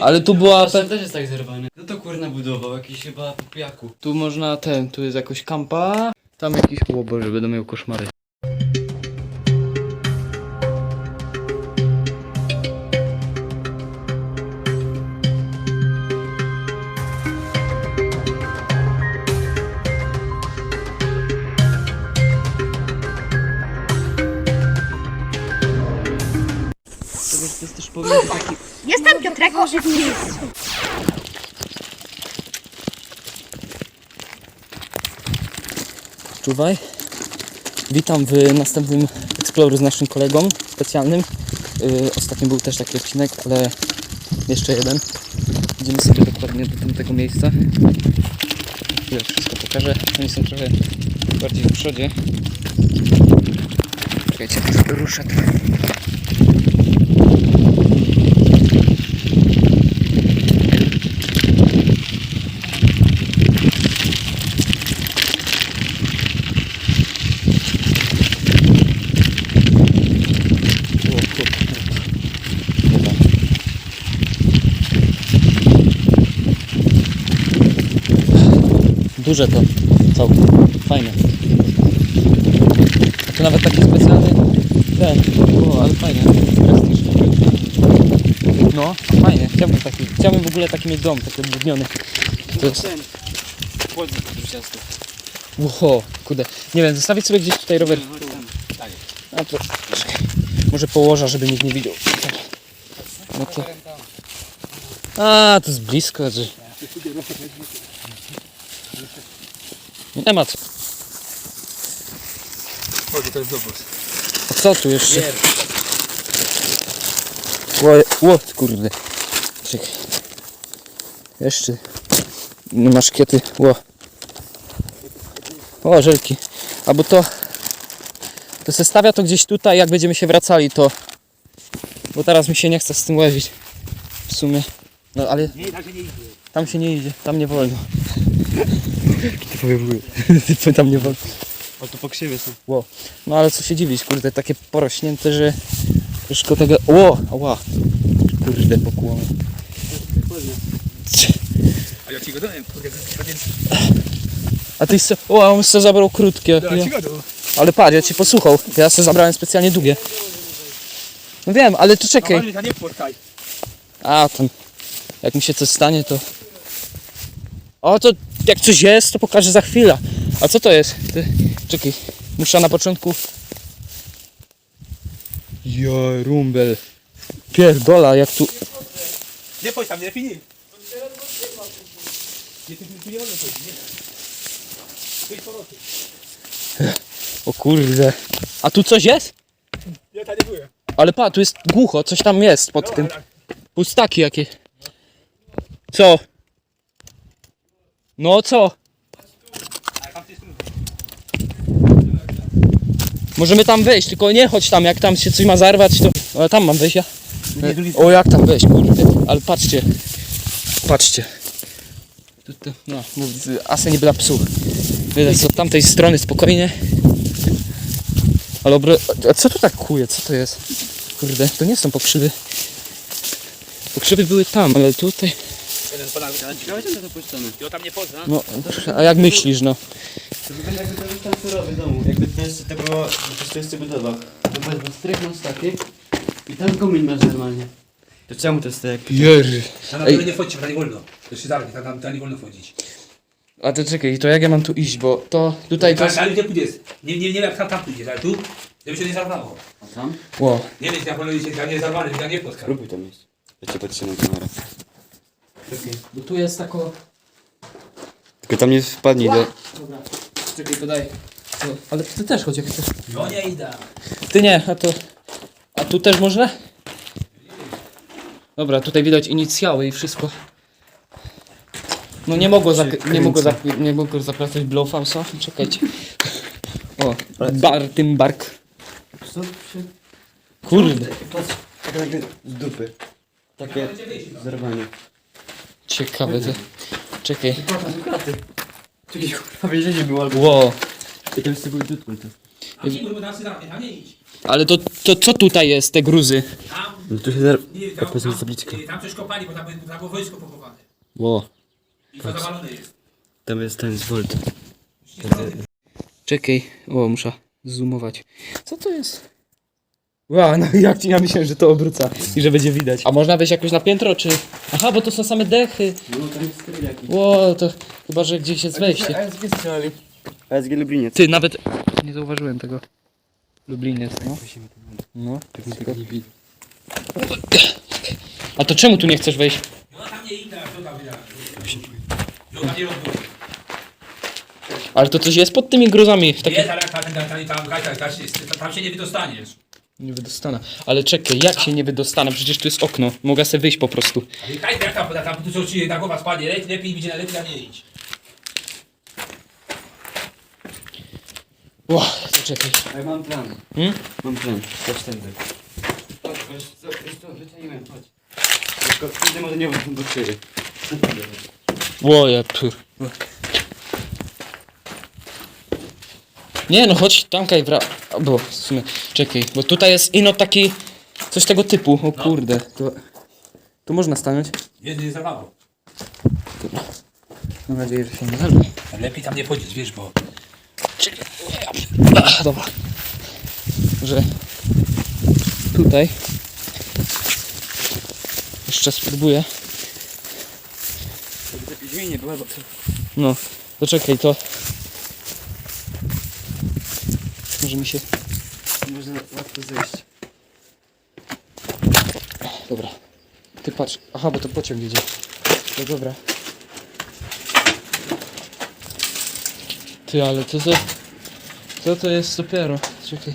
Ale tu była... Ten też jest tak zerwany. No to kurna budował, jakiś chyba po pijaku. Tu można ten, tu jest jakoś kampa. Tam jakiś... O Boże, będę miał koszmary. Jestem Piotrek Orzechowski. Czuwaj. Witam w następnym Exploru z naszym kolegą specjalnym. Yy, ostatnio był też taki odcinek, ale jeszcze jeden. Idziemy sobie dokładnie do tamtego miejsca. Ja wszystko pokażę. Oni są trochę bardziej w przodzie. Czekajcie, ruszę trochę. O, kur- Dobra. Duże to całkiem. Fajne. A to nawet taki specjalny ten. O, ale fajnie. Prestiż. No, fajnie. Chciałbym taki. Chciałbym w ogóle taki mieć dom, taki odwodniony. To jest... Chłodnik druciasty. Ło, kurde. Nie wiem, zostawić sobie gdzieś tutaj rower. A to... Może położę, żeby nikt nie widział. No to... A, to jest blisko, że... Nie ma co. Chodź, to jest dowóz. A co tu jeszcze? Ło, ło kurde. Czekaj. Jeszcze. Masz kiety. Ło. O, żelki. Albo to... To se stawia to gdzieś tutaj, jak będziemy się wracali, to... Bo teraz mi się nie chce z tym łazić. W sumie. No ale... Nie, tak się nie idzie. Tam się nie idzie, tam nie wolno. Powiem Ty tam nie wolno. O, to po krzywie są. No ale co się dziwić, kurde, takie porośnięte, że troszkę tego... Ło! Ała! Kurde, pokłon. A ja ci go dałem, kurde, A ty se... O, a on se zabrał krótkie. Ja ci go dałem. Ale patrz, ja cię posłuchał. Ja se zabrałem specjalnie długie. No wiem, ale to czekaj. A nie. A, tam... Jak mi się coś stanie, to... O, to jak coś jest, to pokażę za chwilę. A co to jest? Czekaj, muszę na początku... Ja, rumbel. Pierdola, jak tu... Nie pójdź tam, nie nocy. O kurde. A tu coś jest? Ja tam nie byłem. Ale pa, tu jest głucho, coś tam jest pod tym. Pustaki jakie. Co? No co? Możemy tam wejść, tylko nie chodź tam, jak tam się coś ma zarwać, to... Ale tam mam wejść ja. O, jak tam wejść, kurde. Ale patrzcie. Patrzcie. No, no, asy nie dla psów. Widać od tamtej strony spokojnie. Ale obro... A co tu tak kuje? Co to jest? Kurde, to nie są pokrzywy. Pokrzywy były tam, ale tutaj... Jeden pana ciekawe, że to puszczone. Ja tam nie pozna. No, a jak myślisz, no? To wygląda jakby to już tam w domu. Jakby to jest, to było, to to jest budowa. To bez strych masz takie i tam komin masz normalnie. To czemu to jest tak? Jerzy. Tam na dole nie wchodźcie, tam nie wolno. To się zamknie, tam, tam, tam nie wolno wchodzić. A to czekaj, to jak ja mam tu iść, bo to tutaj to Tam, jest... ale gdzie pójdziesz? Nie, nie, nie wiem jak tam, tam pójdziesz, ale tu, żeby się nie zarwało. A tam? Ło, Nie wiem, jak wolno iść, jak nie jest zarwany, jak nie spotkał. Próbuj tam iść. Ja cię podtrzymam kamerę. Bo tu jest tako... Tylko tam nie wpadnij do... Dobra, czekaj, to daj. Ale ty też chodź jak chcesz. No nie idę. Ty nie, a to... A tu też można? Dobra, tutaj widać inicjały i wszystko. No nie mogło, zak- nie mogło, zak- nie mogło zapracać Blowhouse'a. Czekajcie. O, bar, tym bark. Co się... Kurde, Patrz, tak jakby z dupy. Takie zerwanie. Ciekawe to. Czekaj. Patrz, są kraty. Czekaj, kurwa, więzienie było albo... Ło, I tam tego dudku to. A nie, bo tam nie idź. ale to, to co tutaj jest, te gruzy? Tam No tu się zaraz... Nie, tam, mi tam, tabliczkę. tam coś kopali, bo tam, tam było wojsko pochowane. Ło. I to zawalone jest. Tam jest ten Volt. Czekaj. O, muszę zoomować. Co to jest? Wow, no jak ja myślałem, że to obróca i że będzie widać. A można wejść jakoś na piętro, czy... Aha, bo to są same dechy. No tam jest skryl jakiś. Ło, to chyba, że gdzieś jest wejście. ASG strzelali. ASG Lubliniec. Ty, nawet... Nie zauważyłem tego. Lubliniec, no. No, tak A to czemu tu nie chcesz wejść? No tam nie idę, to tam idę. Ale to coś jest pod tymi gruzami? Takie... Nie, tam, tam, tam, tam, tam, tam się nie wydostaniesz. Nie wydostanę. Ale czekaj, jak się nie wydostanę? Przecież tu jest okno. Mogę sobie wyjść po prostu. Ale Kaj, jak tam, tam, tu co ci ta głowa spadnie, lepiej, lepiej będzie najlepiej, a nie idź. Ło, to czekaj. Ale mam plan. Hmm? Mam plan. Chodź tędy. Chodź, chodź, co, wiesz co, wyceniłem, chodź. Tylko wtedy może nie będą do krzywy. Łoje, pur. Nie no, chodź tam kaj wra... Bo, w sumie, czekaj, bo tutaj jest ino taki... Coś tego typu, o kurde. To... Tu można stanąć? Nie, nie zawało. Mam nadzieję, że się nie zalży. Lepiej tam nie chodzić, wiesz, bo... Ach, dobra. Że tutaj jeszcze spróbuję. Te drzwi nie były, bo. No, to czekaj, to może mi się... Można łatwo zejść. Dobra. Ty patrz. Aha, bo to pociąg jedzie. No dobra. Ty, ale to co... Co to jest dopiero? Czekaj.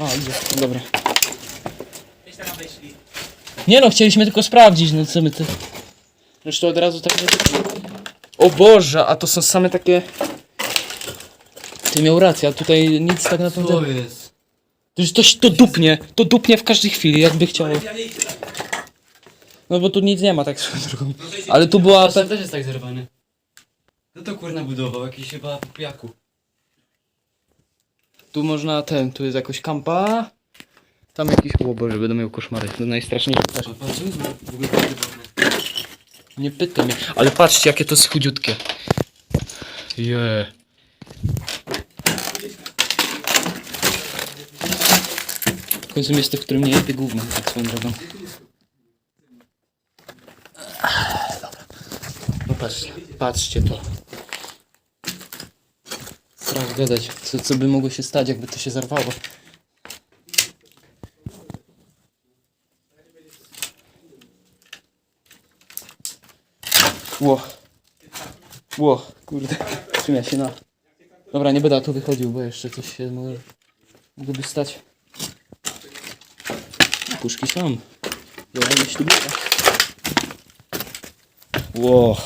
A, idzie. Dobra. Nie no, chcieliśmy tylko sprawdzić, no co my ty... Zresztą od razu tak nie O Boże, a to są same takie... Ty miał rację, a tutaj nic tak naprawdę... Co jest? To, jest- to, to dupnie, to dupnie w każdej chwili, jakby chciało. No bo tu nic nie ma tak swoją drogą. Ale tu była... Ten też jest tak zerwany. No to kurna budował, jakiś chyba pijaku. Tu można ten, tu jest jakoś kampa. Tam jakiś... O Boże, będę miał koszmary. To najstraszniejsze. A patrz, w ogóle. Nie pytaj mnie. Ale patrzcie, jakie to jest chudziutkie. Je. W końcu miejsce, w którym nie jest gówno, tak swoją drogą. Dobra. No patrzcie, patrzcie to. Strach gadać, co, co by mogło się stać, jakby to się zarwało. Ło. Ło, kurde. Czym ja się na... Dobra, nie będę tu wychodził, bo jeszcze coś się może... Mogłoby stać. Puszki są. Ja myśli Ło.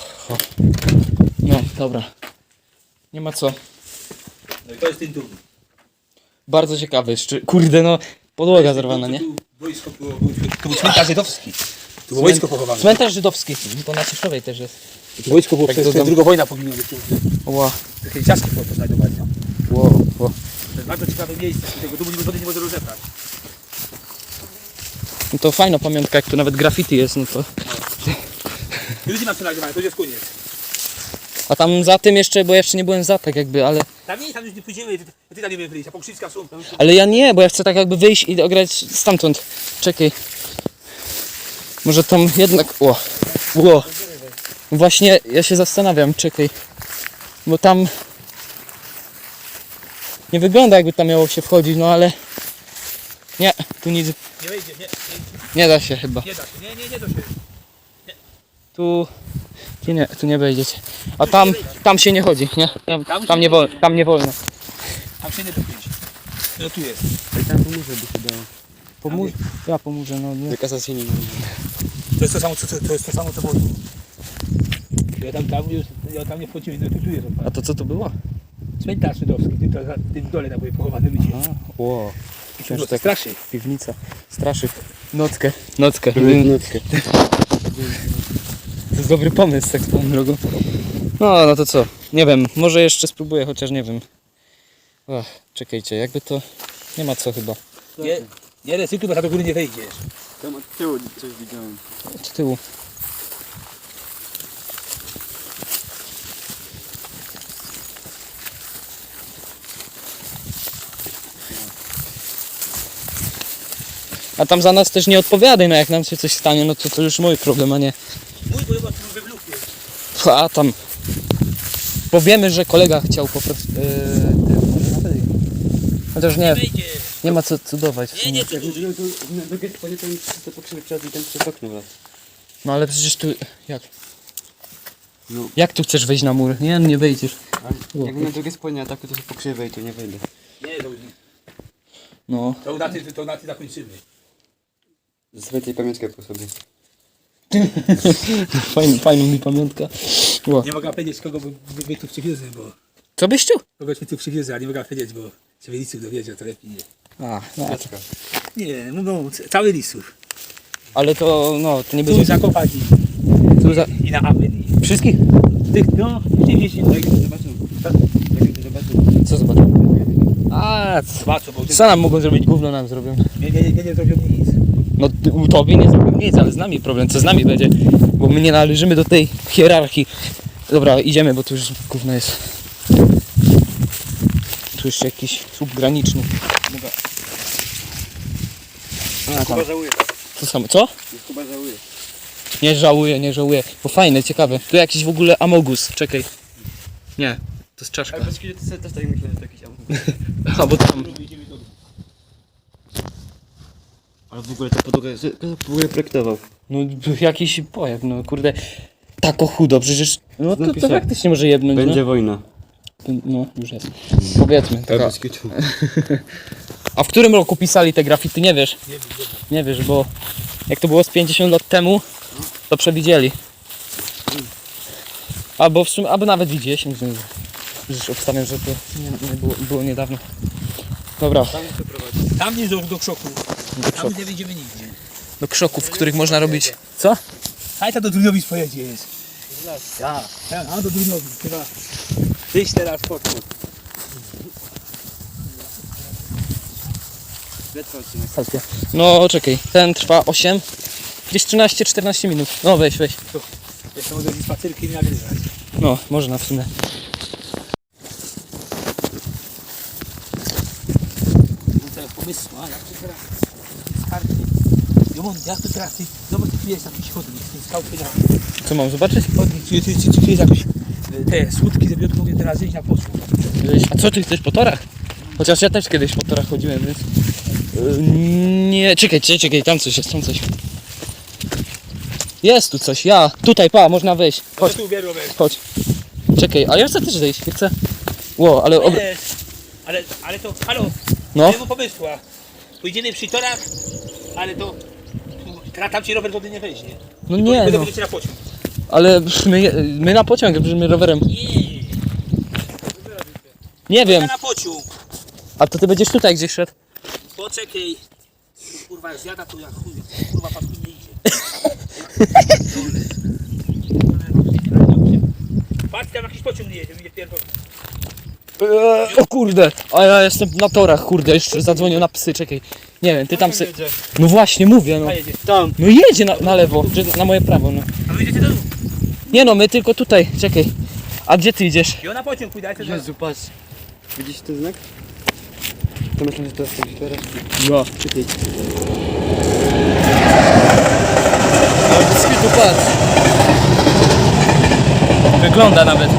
No, dobra. Nie ma co. No i to jest ten. Bardzo ciekawy jeszcze. Kurde, no. Podłoga zerwana, nie? Wojsko było, to był cmentarz żydowski. Tu było wojsko pochowane. Cmentarz żydowski. To na Cieszowej też jest. Tu wojsko było Tak przez, dodam. drugą wojnę powinno być. Ła. Takie ciastki było to znajdować. No. Ło, ło. To jest bardzo ciekawe miejsce. Tego nie, wody nie może rozebrać. No to fajna pamiątka, jak tu nawet graffiti jest, no to... Ludzie nam przenagrywają, to jest koniec. A tam za tym jeszcze, bo jeszcze nie byłem za tak jakby, ale... Tam nie, tam już nie pójdziemy, ty, ty tam nie wyjść, a Pokrzywska są tam. Ale ja nie, bo ja chcę tak jakby wyjść i ograć stamtąd. Czekaj. Może tam jednak... O! Ło! Właśnie ja się zastanawiam, czekaj. Bo tam... Nie wygląda jakby tam miało się wchodzić, no ale... Nie, tu nic... Nie wejdzie, nie, Nie da się chyba. nie da się, nie, nie, nie da się. Tu... Tu nie, tu nie wejdziecie. A tam, tam się nie chodzi, nie? Tam, tam, nie, wolno, tam nie wolno. Tam się nie pójść. No tu jest. Tam pomóże by się dało. Pomóż... Ja pomóżę, no nie. Kasacyjnie nie To jest to samo, co, co, to jest to samo, co było. Ja tam, tam, już, ja tam nie wchodziłem, no tu, tu jest A to co to było? Cmentarz żydowski, tym, to, tym w dole tam były pochowane ludzie. Ło. I to tak straszy. piwnica. Straszyk. Nockę. Nockę. Nutkę. To jest dobry pomysł, tak swoją drogą. No, no to co? Nie wiem, może jeszcze spróbuję, chociaż nie wiem. Ach, czekajcie, jakby to... Nie ma co chyba. Nie, nie ryzykuj, bo tam do góry nie wejdziesz. Tam od tyłu coś widziałem. Od tyłu. A tam za nas też nie odpowiadaj, no jak nam się coś stanie, no to to już mój problem, a nie. Mój, bo chyba tu we blufie. A tam. Powiemy, że kolega chciał po prostu. Yy, Chociaż nie, Wejdziesz. Nie ma co cudować. w Nie, sumie. nie, Jak będziemy tu na drugie spodzie, to mi to pokrzywy przed i ten przez okno wlazł. No ale przecież tu. Jak? No. Jak tu chcesz wejść na mur? Nie, nie wejdziesz. Ale jak na drugie spodzie, a tak to się pokrzywy i tu nie wejdę. Nie, to, No. to na ty, to na ty zakończymy. Zostawię tej pamiątkę po sobie. Fajn, fajną mi pamiątka. Ło. Nie mogę powiedzieć, kogo by, by, by tu przywiozę, bo Co byś tu? kogoś mi tu przywiozę, a nie mogę powiedzieć, bo żeby lisów dowiedział, to lepiej nie. A, no, to-. Nie, mówią, c- cały lisów. ale to no, to nie Tu będzie. zakopani Tu za... i na Amen. Wszystkich? Tych, no, 90. Jak to zobaczą? Jak to zobaczą? Co zobaczę? A, c- Zobaczą, bo co nam mogą zrobić? Gówno nam zrobią. nie, nie, nie, nie zrobią nic. No ty- u tobie nie zrobią nic, ale z nami problem. Co z nami będzie? Bo my nie należymy do tej hierarchii. Dobra, idziemy, bo tu już gówno jest. Tu jeszcze jakiś słup graniczny. A, tam. Żałuje. To samo. Co? Już Kuba żałuje. Nie żałuję, nie żałuję. Bo fajne, ciekawe. Tu jakiś w ogóle amogus. Czekaj. Nie, to jest czaszka. Ale bez kiedy to sobie też tak myślałem, że to jakiś amulet. A, bo tam. Ale w ogóle ta podłoga, że- kto to w ogóle projektował? No jakiś pojeb, no kurde. Tako chudo, przecież. No to, to faktycznie może jebnąć. Będzie No, wojna. no już jest. Powiedzmy. Taka. A w którym roku pisali te grafity? Nie wiesz. Nie wiem, Nie wiesz, bo jak to było z 50 lat temu, to przewidzieli. Albo w sumie, albo nawet w 10, więc już obstawiam, że to nie, nie było, było niedawno. Dobra, Tam nie do, do krzoku. do, Tam krzok, nie wyjdziemy nigdzie. do krzoków, w których można robić. Co? Haj, to do Druniowic pojedziesz. Ja, ja, a do Druniowic, chyba. Tyś teraz poczuł. No czekaj, ten trwa 8, gdzieś 13-14 minut. No weź, weź. Jeszcze mogę z spacerki nagrywać. No, można w sumie. No teraz pomysł, a jak to teraz? Skarby. Jomon, jak to teraz? Ty, zobacz, tu jest jakiś chodnik, ten skałkę na Co mam zobaczyć? chodnik, tu, tu, tu jest jakiś, e, te słupki, żeby od mogę teraz iść na posłu. A co ty chcesz po torach? Chociaż ja też kiedyś po torach chodziłem, więc... Nie, czekaj, czekaj, czekaj, tam coś jest, tam coś. Jest tu coś, ja, tutaj, pa, można wejść. Chodź, tu ubiorę, chodź. Czekaj, a ja chcę też zejść, nie chcę. Ło, ale... Ob... Ale, ale to, halo, No, nie mam pomysła. Pójdziemy przy torach, ale to, teraz tam ci rower wody nie weźmie. no nie, będą no. będziecie na pociąg. Ale my, my na pociąg, brzmi rowerem. Nie, Nie wiem, ja na pociąg. a to ty będziesz tutaj gdzieś szedł? Poczekaj. Kurwa, jak zjada to jak chuj. Kurwa, patrz, nie idzie. Patrz, tam jakiś pociąg nie jedzie, mnie pierdolę. Eee, o kurde, a ja jestem na torach, kurde, jeszcze zadzwonił na psy, czekaj. Nie wiem, ty tam se... No właśnie, mówię, no. A jedzie. Tam. No jedzie na, na lewo, na moje prawo, no. A wy idziecie do domu. Nie no, my tylko tutaj, czekaj. A gdzie ty idziesz? I na pociąg pójdę, a ty Jezu, patrz. Widzisz ten znak? To myślę, że to jest coś teraz. No. Czekaj. Ale bez kitu, patrz. Wygląda nawet.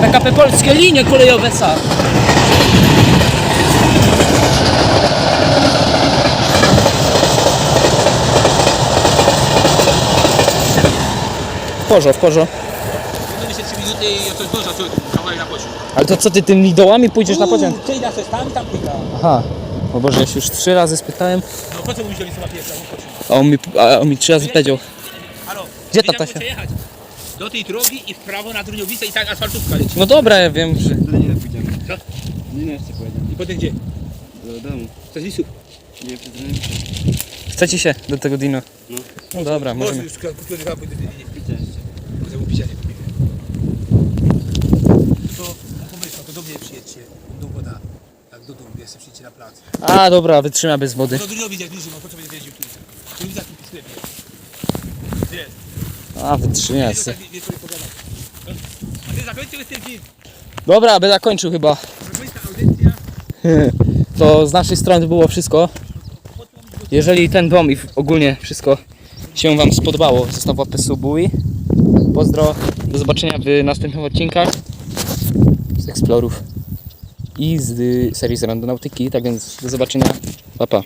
PKP Polskie linie kolejowe, sa. W porzo, w się 3 minuty i coś co kawałek na pociąg. Ale to co, ty tymi dołami pójdziesz na pociąg? Ty na coś tam, tam pójdę. Aha. O Boże, ja się już trzy razy spytałem, No po co mówisz, że nie ma pierwsza, a on mi, a on mi trzy razy powiedział. Halo, Gdzie muszę jechać? Do tej drogi i w prawo na Druniowicę i tak asfaltówka leci. No dobra, ja wiem, że... Do Lenina pójdziemy. Co? Nie, jeszcze pojedziemy. I potem gdzie? Do domu. Przez lisów. Nie, przez Leninę. Chcecie się do tego dino? No. No dobra, Może możemy. już chyba pójdę, nie, nie, jeszcze. Może mu picia nie kupię. To na pomysł, to do domu, jeszcze przyjdzie na plac. A dobra, wytrzyma bez wody. No po co będzie tu? Tu jest taki w sklepie. Wiesz, A, wytrzyma se. A ty zakończyłeś ten film. Dobra, będę kończył chyba. To z naszej strony było wszystko. Jeżeli ten dom i ogólnie wszystko się Wam spodobało, zostaw łapę subu i pozdro. Do zobaczenia w następnych odcinkach z Explorów i z serii z Randonautyki. Tak więc do zobaczenia. Pa, pa.